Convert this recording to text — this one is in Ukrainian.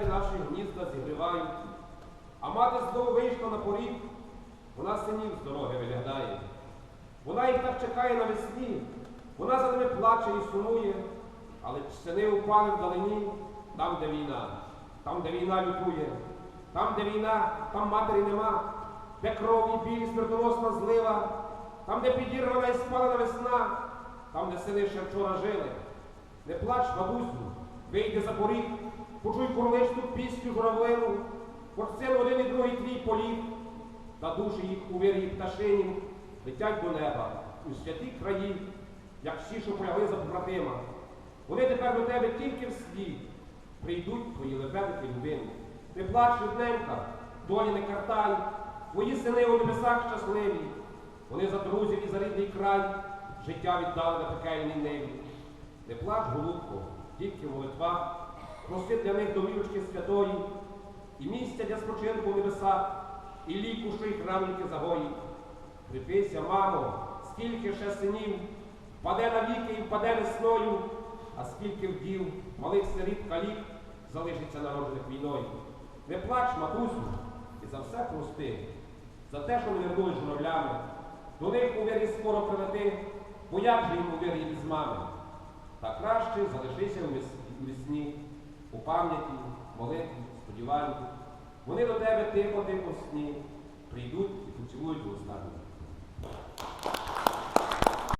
мети наші гнізда зігрівають, а мати знову вийшла на поріг, вона синів з дороги виглядає. Вона їх так чекає навесні, вона за ними плаче і сумує, але сини упали вдалині, там, де війна, там, де війна лютує, там, де війна, там матері нема, де кров і біль, смертоносна злива, там, де підірвана і спалена весна, там, де сини ще вчора жили. Не плач, бабусю, вийди за поріг, почуй курличну пісню журавлину, син один і другий твій поліг, та душі їх у вирії пташинів летять до неба у святі краї, як всі, що полягли за побратима. Вони тепер до тебе тільки в слід прийдуть твої лебедики любимі. Не плач, рідненька, долі не картай, твої сини у небесах щасливі. Вони за друзів і за рідний край життя віддали на пекельній ниві. Не плач, голубко, тільки в молитвах, проси для них домівочки святої, і місця для спочинку в небесах, і ліку, що їх раненьки загоїть. Кріпися, мамо, скільки ще синів, впаде навіки і впаде весною, а скільки вдів, малих сиріт калік залишиться народжених війною. Не плач, матусю, і за все прости, за те, що не вернули журавлями. До них у вирі скоро прилети, бо як же їм у вирі без мами? Та краще залишися у вес- у пам'яті, молитві, сподіванні. Вони до тебе тихо-тихо в сні прийдуть і поцілують в останнього.